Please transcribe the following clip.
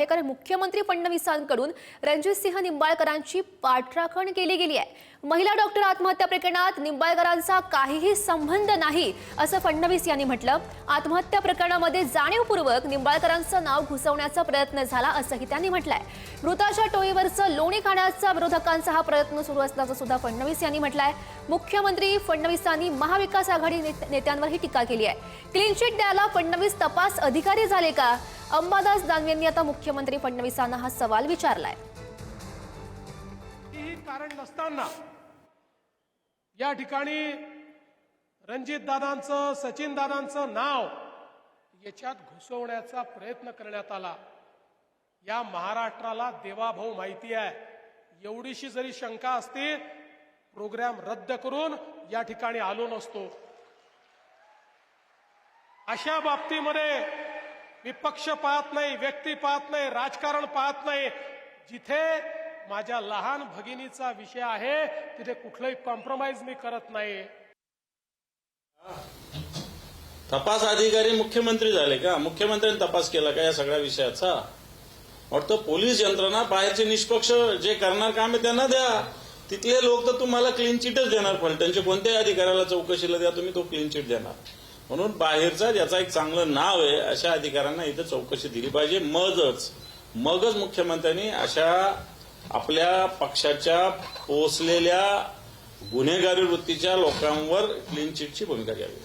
हे कारण मुख्यमंत्री फडणवीसांकडून रणजितसिंह निंबाळकरांची पाठराखण केली गेली आहे. महिला डॉक्टर आत्महत्या प्रकरणात निंबाळकरांचा काहीही संबंध नाही असं फडणवीस यांनी म्हटलं. आत्महत्या प्रकरणामध्ये जाणीवपूर्वक निंबाळकरांचं नाव घुसवण्याचा प्रयत्न झाला असंही त्यांनी म्हटलंय. मृताच्या टोळीवरचं लोणी खाण्याचा विरोधकांचा हा प्रयत्न सुरू असल्याचं सुद्धा फडणवीस यांनी म्हटलंय. मुख्यमंत्री फडणवीसांनी महाविकास आघाडी नेत- नेत्यांवर ही टीका केली आहे. क्लीन चिट द्यायला फडणवीस तपास अधिकारी झाले का? अंबादास दानवेंनी आता मुख्यमंत्री फडणवीसांना हा सवाल विचारलाय. कारण नसताना या ठिकाणी रणजित दादांचं सचिन दादांचं नाव याच्यात घुसवण्याचा प्रयत्न करण्यात आला. या महाराष्ट्राला देवाभाऊ माहिती आहे. एवढीशी जरी शंका असते प्रोग्राम रद्द करून या ठिकाणी आलो नसतो. अशा बाबतीमध्ये मी पक्ष पाहत नाही व्यक्ती पाहत नाही राजकारण पाहत नाही. जिथे माझ्या लहान भगिनीचा विषय आहे तिथे कुठलंही कॉम्प्रोमाइज मी करत नाही. तपास अधिकारी मुख्यमंत्री झाले का? मुख्यमंत्र्यांनी तपास केला का या सगळ्या विषयाचा? वाटतं पोलीस यंत्रणा बाहेरचे निष्पक्ष जे करणार काम आहे त्यांना द्या. तिथले लोक तर तुम्हाला क्लीन चिटच देणार फलटणचे कोणत्याही अधिकाऱ्याला चौकशीला द्या तुम्ही तो क्लीन चिट देणार. म्हणून बाहेरचा ज्याचा एक चांगलं नाव आहे अशा अधिकाऱ्यांना इथं चौकशी दिली पाहिजे. मगच मगच मुख्यमंत्र्यांनी अशा आपल्या पक्षाच्या पोचलेल्या गुन्हेगारी वृत्तीच्या लोकांवर क्लीन चिटची भूमिका घ्यावी.